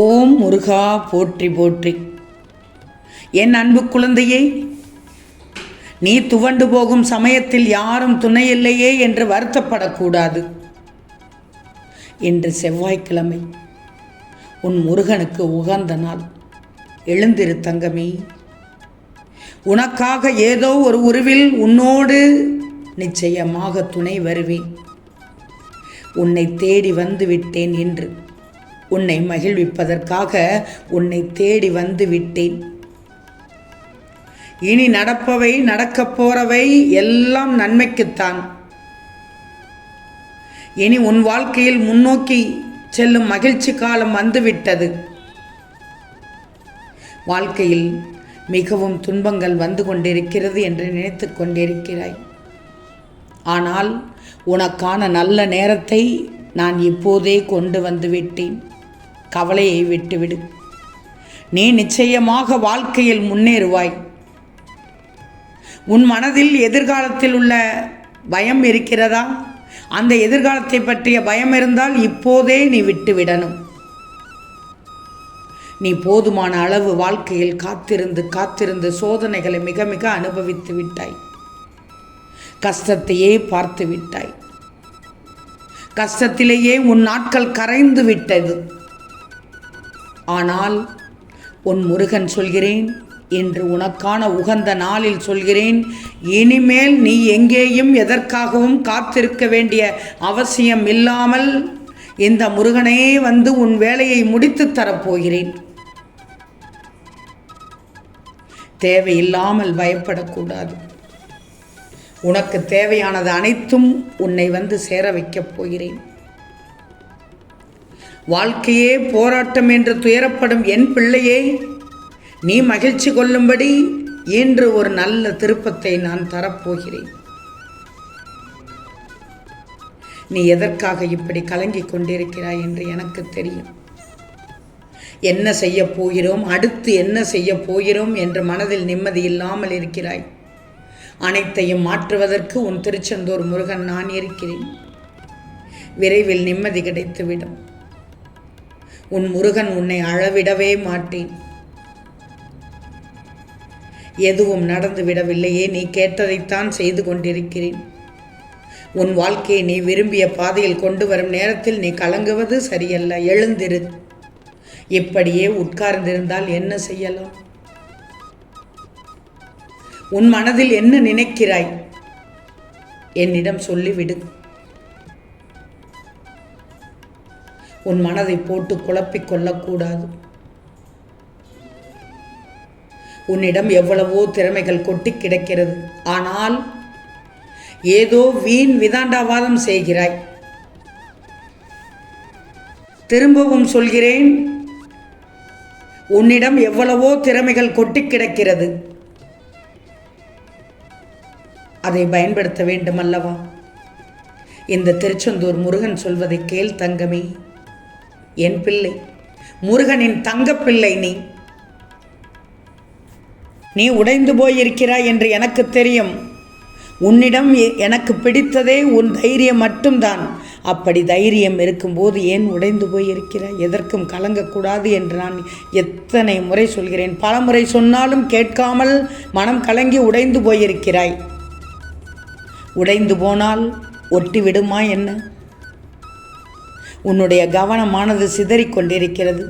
ஓம் முருகா போற்றி போற்றி. என் அன்பு குழந்தையே நீ துவண்டு போகும் சமயத்தில் யாரும் துணையில்லையே என்று வருத்தப்படக்கூடாது. இன்று செவ்வாய்க்கிழமை. உன் முருகனுக்கு உகந்த நாள். எழுந்திரு தங்கமே. உனக்காக ஏதோ ஒரு உருவில் உன்னோடு நிச்சயமாக துணை வருவேன். உன்னை தேடி வந்து விட்டேன் என்று உன்னை மகிழ்விப்பதற்காக உன்னை தேடி வந்து விட்டேன் இனி நடப்பவை நடக்கப் போறவை எல்லாம் நன்மைக்குத்தான். இனி உன் வாழ்க்கையில் முன்னோக்கி செல்லும் மகிழ்ச்சி காலம் வந்துவிட்டது. வாழ்க்கையில் மிகவும் துன்பங்கள் வந்து கொண்டிருக்கிறது என்று நினைத்து கொண்டிருக்கிறாய். ஆனால் உனக்கான நல்ல நேரத்தை நான் இப்போதே கொண்டு வந்து விட்டேன். கவலையை விட்டுவிடு. நீ நிச்சயமாக வாழ்க்கையில் முன்னேறுவாய். உன் மனதில் எதிர்காலத்தில் உள்ள பயம் இருக்கிறதா? அந்த எதிர்காலத்தை பற்றிய பயம் இருந்தால் இப்போதே நீ விட்டுவிடணும். நீ போதுமான அளவு வாழ்க்கையில் காத்திருந்து காத்திருந்து சோதனைகளை மிக மிக அனுபவித்து விட்டாய். கஷ்டத்தையே பார்த்து விட்டாய். கஷ்டத்திலேயே உன் நாட்கள் கரைந்து விட்டது. ஆனால் உன் முருகன் சொல்கிறேன் என்று உனக்கான உகந்த நாளில் சொல்கிறேன் இனிமேல் நீ எங்கேயும் எதற்காகவும் காத்திருக்க வேண்டிய அவசியம் இல்லாமல் இந்த முருகனே வந்து உன் வேலையை முடித்து தரப்போகிறேன். தேவையில்லாமல் பயப்படக்கூடாது. உனக்கு தேவையானது அனைத்தும் உன்னை வந்து சேர வைக்கப் போகிறேன். வாழ்க்கையே போராட்டம் என்று துயரப்படும் என் பிள்ளையே நீ மகிழ்ச்சி கொள்ளும்படி இன்று ஒரு நல்ல திருப்பத்தை நான் தரப்போகிறேன். நீ எதற்காக இப்படி கலங்கிக் கொண்டிருக்கிறாய் என்று எனக்கு தெரியும். என்ன செய்ய போகிறோம்? அடுத்து என்ன செய்ய போகிறோம் என்று மனதில் நிம்மதி இல்லாமல் இருக்கிறாய். அனைத்தையும் மாற்றுவதற்கு உன் திருச்செந்தூர் முருகன் நான் இருக்கிறேன். விரைவில் நிம்மதி கிடைத்துவிடும். உன் முருகன் உன்னை அழவிடவே மாட்டேன். எதுவும் நடந்து விடவில்லையே நீ கேட்டதைத்தான் செய்து கொண்டிருக்கிறேன். உன் வாழ்க்கையை நீ விரும்பிய பாதையில் கொண்டு வரும் நேரத்தில் நீ கலங்குவது சரியல்ல எழுந்திரு. இப்படியே உட்கார்ந்திருந்தால் என்ன செய்யலாம்? உன் மனதில் என்ன நினைக்கிறாய்? என்னிடம் சொல்லிவிடு. உன் மனதை போட்டு குழப்பிக் கொள்ளக்கூடாது. உன்னிடம் எவ்வளவோ திறமைகள் கொட்டி கிடக்கிறது. ஆனால் ஏதோ வீண் விதாண்டாவாதம் செய்கிறாய். திரும்பவும் சொல்கிறேன் உன்னிடம் எவ்வளவோ திறமைகள் கொட்டி கிடக்கிறது. அதை பயன்படுத்த வேண்டும் அல்லவா இந்த திருச்செந்தூர் முருகன் சொல்வதை கேள் தங்கமே. என் பிள்ளை. முருகனின் தங்கப்பிள்ளை நீ. நீ உடைந்து போயிருக்கிறாய் என்று எனக்கு தெரியும். உன்னிடம் எ- எனக்கு பிடித்ததே உன் தைரியம் மட்டும்தான். அப்படி தைரியம் இருக்கும்போது ஏன் உடைந்து போயிருக்கிறாய்? எதற்கும் கலங்கக்கூடாது என்று நான் எத்தனை முறை சொல்கிறேன். பல முறை சொன்னாலும் கேட்காமல் மனம் கலங்கி உடைந்து போயிருக்கிறாய். உடைந்து போனால் ஒட்டி விடுமா என்ன? உன்னுடைய கவனமானது சிதறிக் கொண்டிருக்கிறது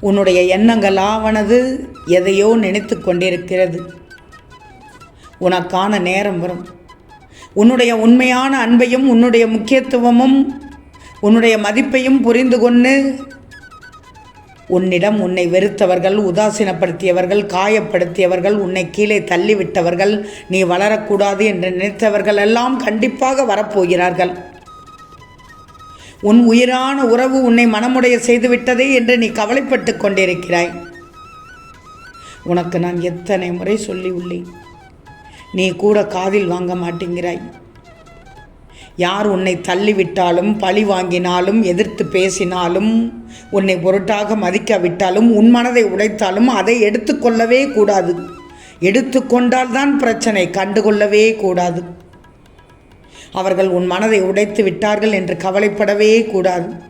உன்னுடைய எண்ணங்கள் ஆவனது எதையோ நினைத்து கொண்டிருக்கிறது. உனக்கான நேரம் வரும். உன்னுடைய உண்மையான அன்பையும் உன்னுடைய முக்கியத்துவமும் உன்னுடைய மதிப்பையும் புரிந்து கொண்டு உன்னிடம் உன்னை வெறுத்தவர்கள் உதாசீனப்படுத்தியவர்கள் காயப்படுத்தியவர்கள் உன்னை கீழே தள்ளிவிட்டவர்கள் நீ வளரக்கூடாது என்று நினைத்தவர்கள் எல்லாம் கண்டிப்பாக வரப்போகிறார்கள். உன் உயிரான உறவு உன்னை மனமுடைய செய்துவிட்டதே என்று நீ கவலைப்பட்டு கொண்டிருக்கிறாய். உனக்கு நான் எத்தனை முறை சொல்லி உள்ளேன். நீ கூட காதில் வாங்க மாட்டேங்கிறாய். யார் உன்னை தள்ளிவிட்டாலும் பழி வாங்கினாலும் எதிர்த்து பேசினாலும் உன்னை பொருட்டாக மதிக்காவிட்டாலும் உன் மனதை உடைத்தாலும் அதை எடுத்துக்கொள்ளவே கூடாது. எடுத்துக்கொண்டால்தான் பிரச்சனை கண்டுகொள்ளவே கூடாது. அவர்கள் உன் மனதை உடைத்து விட்டார்கள் என்று கவலைப்படவே கூடாது.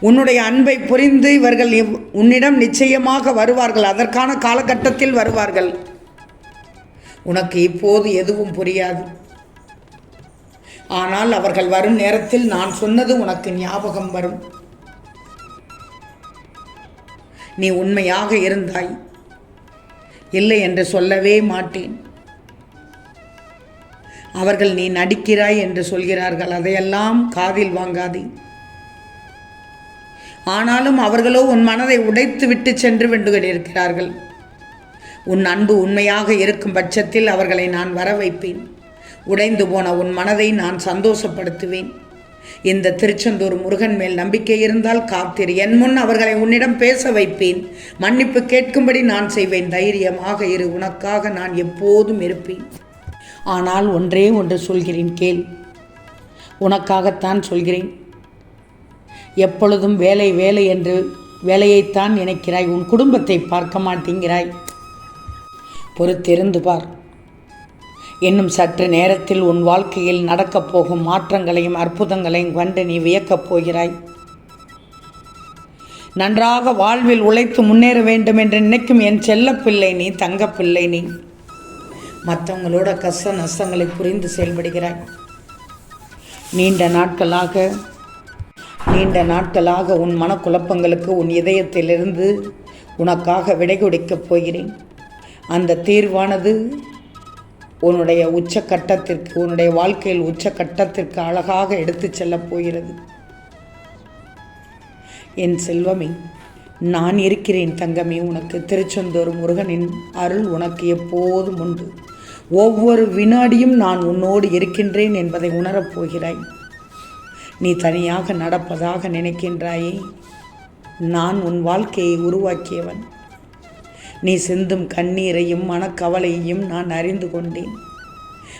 உன்னுடைய அன்பை புரிந்து இவர்கள் உன்னிடம் நிச்சயமாக வருவார்கள். அதற்கான காலகட்டத்தில் வருவார்கள். உனக்கு இப்போது எதுவும் புரியாது. ஆனால் அவர்கள் வரும் நேரத்தில் நான் சொன்னது உனக்கு ஞாபகம் வரும். நீ உண்மையாக இருந்தாய். இல்லை என்று சொல்லவே மாட்டேன். அவர்கள் நீ நடிக்கிறாய் என்று சொல்கிறார்கள். அதையெல்லாம் காதில் வாங்காதே. ஆனாலும் அவர்களோ உன் மனதை உடைத்து விட்டு சென்று வென்று கொண்டிருக்கிறார்கள் உன் அன்பு உண்மையாக இருக்கும் பட்சத்தில் அவர்களை நான் வர வைப்பேன் உடைந்து போன உன் மனதை நான் சந்தோஷப்படுத்துவேன். இந்த திருச்செந்தூர் முருகன் மேல் நம்பிக்கை இருந்தால் காத்திரு. என் முன் அவர்களை உன்னிடம் பேச வைப்பேன். மன்னிப்பு கேட்கும்படி நான் செய்வேன். தைரியமாக இரு. உனக்காக நான் எப்போதும் இருப்பேன். ஆனால் ஒன்றே ஒன்று சொல்கிறேன் கேள். உனக்காகத்தான் சொல்கிறேன். எப்பொழுதும் வேலை வேலை என்று வேலையைத்தான் நினைக்கிறாய். உன் குடும்பத்தை பார்க்க மாட்டேங்கிறாய். பொறுத்திருந்து பார். இன்னும் சற்று நேரத்தில் உன் வாழ்க்கையில் நடக்கப் போகும் மாற்றங்களையும் அற்புதங்களையும் கண்டு நீ வியக்கப் போகிறாய். நன்றாக வாழ்வில் உழைத்து முன்னேற வேண்டும் என்று நினைக்கும் என் செல்லப்பிள்ளை நீ தங்கப்பிள்ளை நீ. மற்றவங்களோட கஷ்ட நஷ்டங்களை புரிந்து செயல்படுகிறாய். நீண்ட நாட்களாக நீண்ட நாட்களாக உன் மனக்குழப்பங்களுக்கு உன் இதயத்திலிருந்து உனக்காக விடை கொடுக்கப் போகிறேன். அந்த தீர்வானது உன்னுடைய உச்சக்கட்டத்திற்கு உன்னுடைய வாழ்க்கையில் உச்சக்கட்டத்திற்கு அழகாக எடுத்துச் செல்லப் போகிறது. என் செல்வமே நான் இருக்கிறேன் தங்கமே உனக்கு திருச்செந்தூர் முருகனின் அருள் உனக்கு எப்போதும் உண்டு. ஒவ்வொரு வினாடியும் நான் உன்னோடு இருக்கின்றேன் என்பதை உணரப் போகிறாய். நீ தனியாக நடப்பதாக நினைக்கின்றாயே. நான் உன் வாழ்க்கையை உருவாக்கியவன். நீ சிந்தும் கண்ணீரையும் மனக்கவலையையும் நான் அறிந்து கொண்டேன்.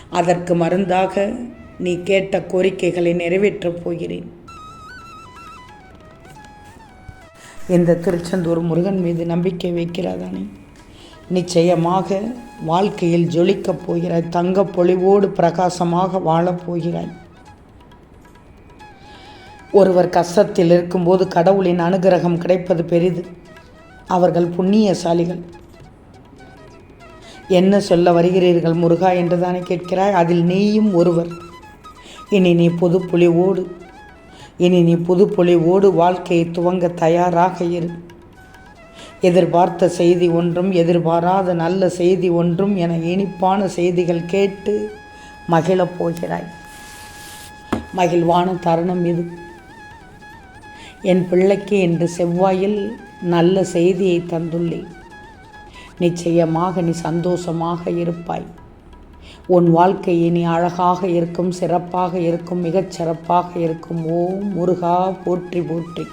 அதற்கு மருந்தாக நீ கேட்ட கோரிக்கைகளை நிறைவேற்றப் போகிறேன். இந்த திருச்செந்தூர் முருகன் மீது நம்பிக்கை வைக்கிறாதானே? நிச்சயமாக வாழ்க்கையில் ஜொலிக்கப் போகிறாய் தங்கப் பொலிவோடு பிரகாசமாக வாழப் போகிறாய். ஒருவர் கஷ்டத்தில் இருக்கும்போது கடவுளின் அனுகிரகம் கிடைப்பது பெரிது. அவர்கள் புண்ணியசாலிகள். என்ன சொல்ல வருகிறீர்கள் முருகா? என்று தானே கேட்கிறாய். அதில் நீயும் ஒருவர். இனி நீ புது பொலிவோடு இனி நீ புது பொலிவோடு வாழ்க்கையை துவங்க தயாராக இரு. எதிர்பார்த்த செய்தி ஒன்றும் எதிர்பாராத நல்ல செய்தி ஒன்றும் என இனிப்பான செய்திகள் கேட்டு மகிழப் போகிறாய். மகிழ்வான தருணம் இது. என் பிள்ளைக்கு இன்று செவ்வாயில் நல்ல செய்தியை தந்துள்ளேன். நிச்சயமாக நீ சந்தோஷமாக இருப்பாய். உன் வாழ்க்கை இனி அழகாக இருக்கும் சிறப்பாக இருக்கும் மிகச் சிறப்பாக இருக்கும். ஓ முருகா போற்றி போற்றி.